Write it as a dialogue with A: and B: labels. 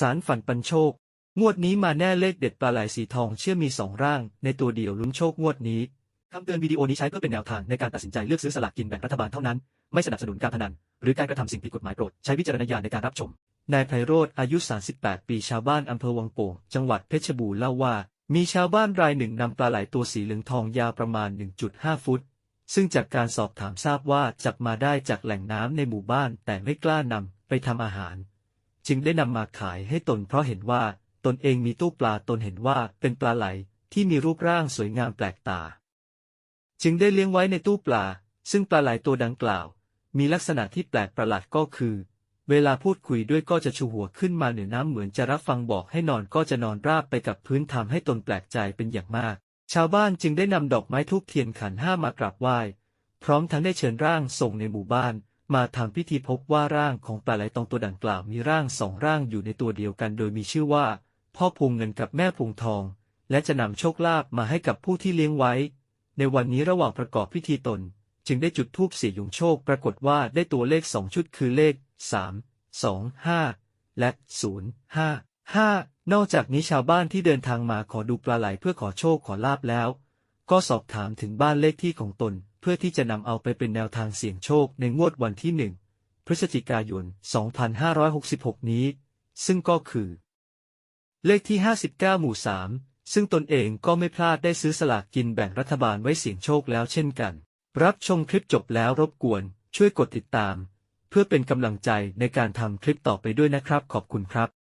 A: สารฝันปันโชค งวดนี้มาแน่เลขเด็ดปลาไหลสีทองเชื่อมีสองร่าง ในตัวเดียวลุ้นโชคงวดนี้คำเตือนวิดีโอนี้ใช้เพื่อเป็นแนวทางในการตัดสินใจเลือกซื้อสลากกินแบ่งรัฐบาลเท่านั้น ไม่สนับสนุนการพนัน หรือการกระทำสิ่งผิดกฎหมายโปรด ใช้วิจารณญาณในการรับชม นายไพโรธอายุ 38 ปีชาวบ้านอำเภอวังโป่ง จังหวัดเพชรบูรณ์เล่าว่า มีชาวบ้านรายหนึ่งนำปลาไหลตัวสีเหลืองทองยาวประมาณ 1.5 ฟุต ซึ่งจากการสอบถามทราบว่าจับมาได้จากแหล่งน้ำในหมู่บ้านแต่ไม่กล้านำไปทำอาหาร จึงได้นำมาขายให้ตนเพราะเห็นว่าตนเองมีตู้ปลาตนเห็นว่าเป็นปลาไหลที่มีรูปร่างสวยงามแปลกตา จึงได้เลี้ยงไว้ในตู้ปลา ซึ่งปลาไหลตัวดังกล่าว มีลักษณะที่แปลกประหลาดก็คือ เวลาพูดคุยด้วยก็จะชูหัวขึ้นมาเหนือน้ำเหมือนจะรับฟังบอกให้นอนก็จะนอนราบไปกับพื้นทำให้ตนแปลกใจเป็นอย่างมาก ชาวบ้านจึงได้นำดอกไม้ทูบเทียนขันห้ามากราบไหว้ พร้อมทั้งได้เชิญร่างส่งในหมู่บ้าน มาทำพิธีพบว่าร่างของปลาไหลตองตัวดังกล่าวมีร่างสองร่างอยู่ในตัวเดียวกันโดยมีชื่อว่า พ่อพวงเงินกับแม่พวงทอง และจะนำโชคลาภมาให้กับผู้ที่เลี้ยงไว้ ในวันนี้ระหว่างประกอบพิธีตน จึงได้จุดธูปเสี่ยงโชคปรากฏว่าได้ตัวเลขสองชุดคือเลขสามสองห้าและศูนย์ห้าห้านอกจากนี้ชาวบ้านที่เดินทางมาขอดูปลาไหลเพื่อขอโชคขอลาบแล้ว ก็สอบถามถึงบ้านเลขที่ของตน เพื่อที่จะนำเอาไปเป็นแนวทางเสี่ยงโชคในงวดวันที่หนึ่งพฤศจิกายน 2566 นี้ ซึ่งก็คือ เลขที่ 59 หมู่ 3 ซึ่งตนเองก็ไม่พลาดได้ซื้อสลากกินแบ่งรัฐบาลไว้เสี่ยงโชคแล้วเช่นกัน รับชมคลิปจบแล้วรบกวนช่วยกดติดตาม เพื่อเป็นกำลังใจในการทำคลิปต่อไปด้วยนะครับ ขอบคุณครับ